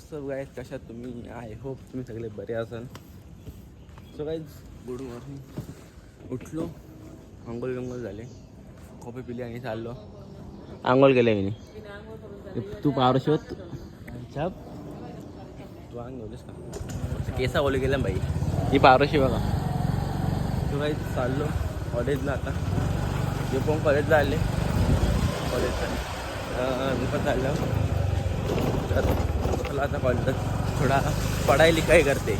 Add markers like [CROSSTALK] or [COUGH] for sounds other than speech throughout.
WhatsApp guys कशात तुम्ही? I hope तुम्ही सगळे बरे असाल. सो गाईज गुड मॉर्निंग उठलो. आंघोळ गंगोल झाले. कॉफी पिली आणि चाललो. आंघोळ केले मी. तू पावर होत छाप. तू आंघोळीस का? केसा ओले गेला बाई? ही पावरशी बघा. तू काही चाललो. कॉलेजला आता. हे पण कॉलेजला आले. कॉलेजला. मी पण चाललो. तर चला आता कॉलेजात थोडा पढाई लिखाई करते.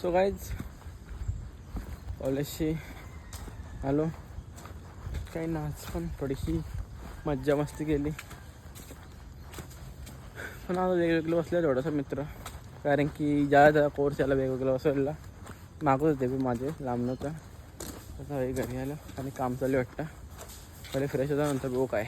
सो काहीच कॉलेजशी आलो. काही नाच पण थोडीशी मज्जा मस्ती केली. पण आता वेगवेगळं बसलं थोडंसं मित्र. कारण की ज्या त्या कोर्स याला वेगवेगळं बसवलेला मागत होते मी माझे लांब नव्हतं. आता घरी आलं आणि काम चालू वाटतं. पहिले फ्रेश होता नंतर बघू काय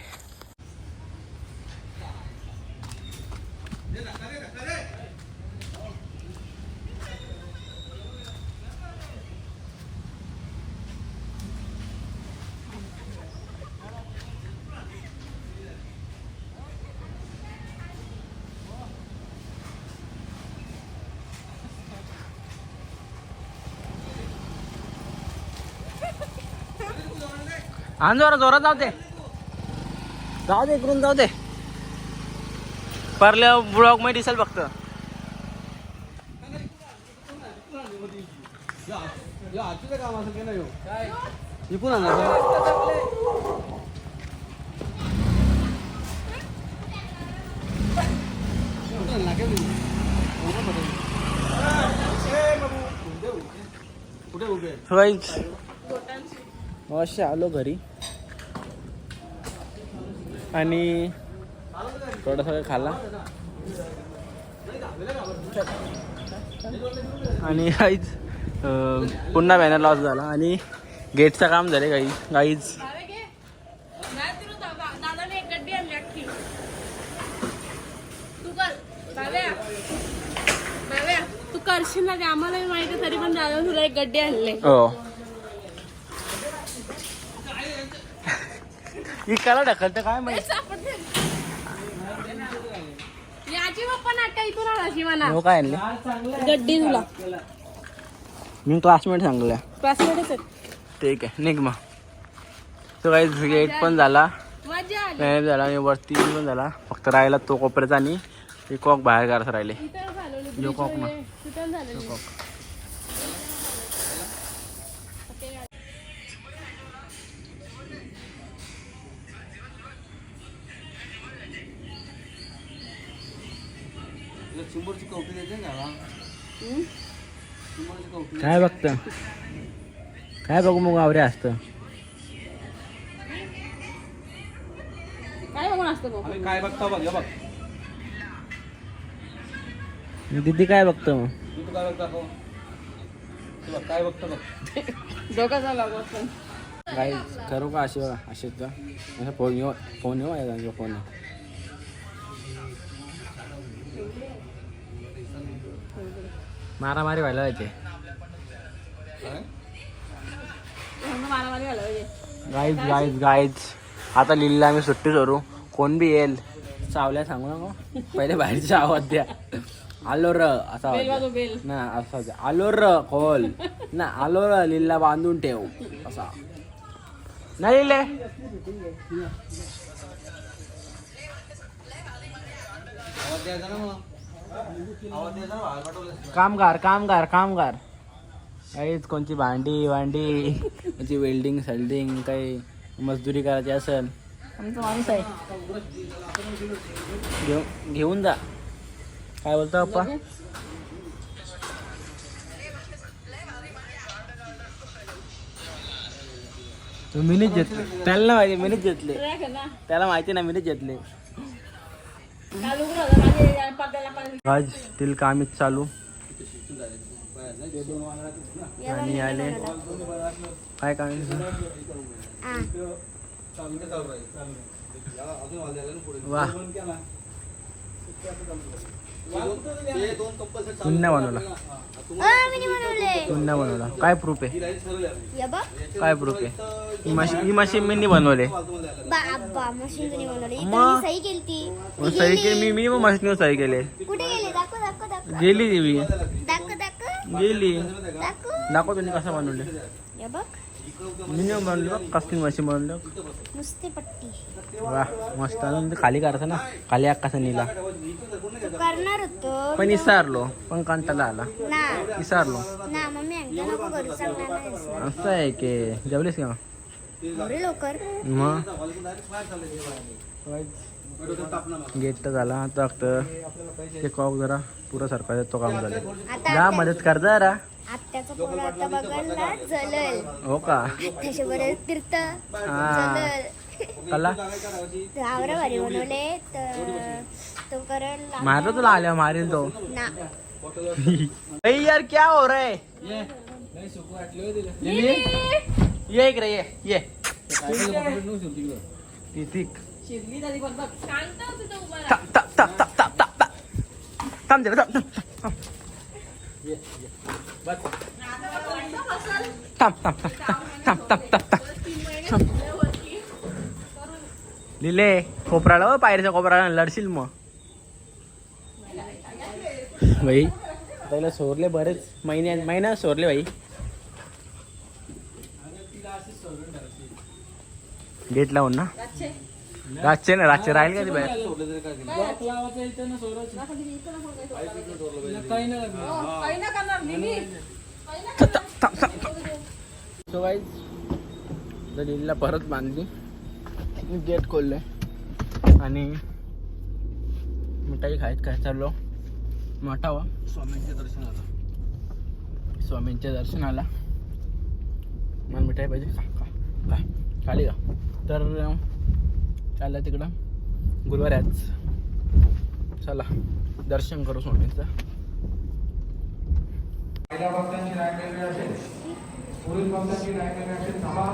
आण जोरा जोरात जाऊ दे जाऊ दे इकडून जाऊ दे परल्या ब्लॉगमध्ये दिसेल फक्त. असे आलो घरी. आणि थोडासा खाल्ला. आणि काहीच पुन्हा बॅनर लॉस झाला आणि गेटचं काम झाले काही काहीच तू करशील ना ते आम्हाला माहिती तरी पण दादा तुला एक गड्डी आणले हो. [LAUGHS] ही कला ढकलतं काय माहिती? याची पप्पा नाटक इथून आणायची म्हणा हो काय आणले? गड्डी तुला. मी क्लासमेट सांगल्या. क्लासमेटच आहे ठीक आहे निघ मग. तो काही गेट पण झाला. मजा आली. बॅनर झाला आणि वरती पण झाला. फक्त राहिला तो कोपऱ्याचा आणि ते कॉक बाहेर काढत राहिले. इथं घालवली यो. कॉक ना तिथं झालेली काय बघतं? काय बघू मग आवरे असतं? काय बघून असतं बघ काय बघता बघ हे बघ. दीदी काय बघतं मग? तू काय बघता हो? हे बघ काय बघता बघ. डोका झाला बघ काय करू का अशी बघा अशीच का असं फोन येऊ फोन येऊ आहे त्यांचा मारामारी व्हायला मारामारी झालं पाहिजे. गाईज गाईज गाईज आता लिहिलेला आम्ही सुट्टी करू कोण बी येईल. चावल्या सांगू नको. पहिले बाहेरचा आवाज द्या. आलो र असा ना असा द्या. आलो र खोल. ना आलो र लिल्ला बांधून ठेव. असा. नाही लिहिले? आवाज द्यायचा ना मग ना कामगार कामगार कामगार. काहीच कोणची भांडी वांडी कोणची वेल्डिंग सेल्डिंग काही मजदुरी करायची असेल. आमचा माणूस आहे. घेऊ घेऊन जा. काय बोलतो पप्पा मीनीच घेतले. त्याला माहिती मीनीच घेतले. ना. त्याला माहिती नाही मीनीच घेतले. आज स्टील कामीच चालू. आणि आले. काय काम वा. पुन्हा बनवला. पुन्हा बनवला. काय प्रूफ आहे? काय प्रूफ आहे? ही मशीन मी बनवले. मग? सही केली. मी मी मशीन सही केले. गेली? ती मी. गेली. दाखव. तुम्ही कसं बनवले. मी बनवलं कसली मशीन बनवलं. नुसते पट्टी. वा मस्त. खाली काढता ना. खाली कसा निला करणार होतो. पण विसारलो. पण कंटाला आला. ना. विसारलो. ना मम्मी अंगठा नको करू सांगणार नाही असं आहे की. जेवलीस का? लवकर. मग? गेट तर झाला. आता फक्त ते कॉक जरा पुरा सरकार तो काम झालं. जा मदत कर जरा. आत्याचं पोरं आता बघायला जलल हो का? आत्याचे बरं तीर्थ. जलल कला? तो करेल मारलो तुला आल्या मारेल तो. भाई यार क्या हो रहा है? ये ये इकडे ये ये तिथिक थांब थांब थांब थांब थांब थांब थांब थांब। लिले कोपराला हो पायरीच्या कोपराला लढशील मग भाई त्याला सोरले बरेच महिने महिना सोरले भाई गेट लावून ना रातचे ना रातचे राहील का ते बाहेर सो गाईज दलीलला परत बांधली गेट खोलले आणि मिठाई खायत काय चाललो. मोठावा स्वामींच्या दर्शनाला स्वामींच्या दर्शनाला मला मिठाई पाहिजे. खा खाली का तर चाललं तिकडं. गुरुवाऱ्याच चला दर्शन करू स्वामींचं. पहिल्या भक्तांची राखलेली असेल. पुढील भक्तांची राखलेली असेल. थांबा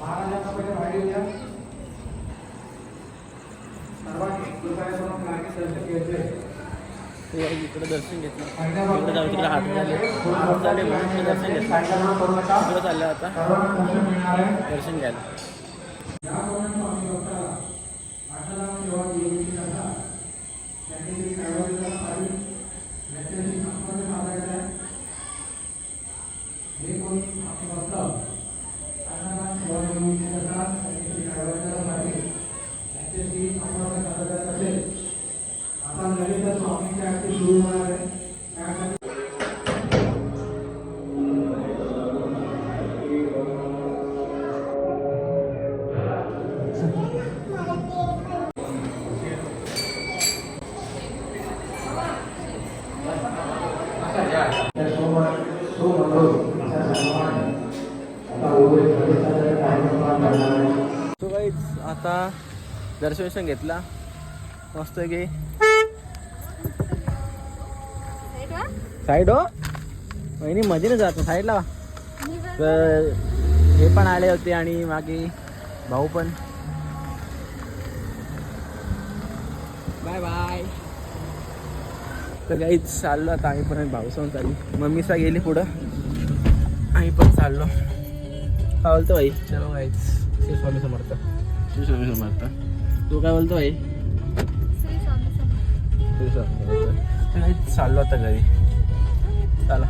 महाराजांना पहिले वाढी द्या सर्वांनी कृपया करून मागे दर्शन घ्यायचे इकडं दर्शन घेतलं. इकडं जाऊ तिकडं हात झाले हात झाले म्हणून दर्शन घेतलं. इकडं चाललं आता. दर्शन घ्यायला. तो काहीच आता दर्शन घेतला. मस्त की? साईड हो? वहिनी मध्ये नाही जात. साईडला तर हे पण आले होते आणि मागे भाऊ पण. बाय बाय तर काहीच चाललो आता. आम्ही पण भाऊ सांग चालली मम्मीचा गेली पुढं. आम्ही पण चाललो. काय बोलतो भाई? चलो काहीच श्री स्वामी समर्थ. श्री स्वामी समर्थ. तू काय बोलतो भाई? श्री स्वामी समर्थ. चाललो आता घरी. चला.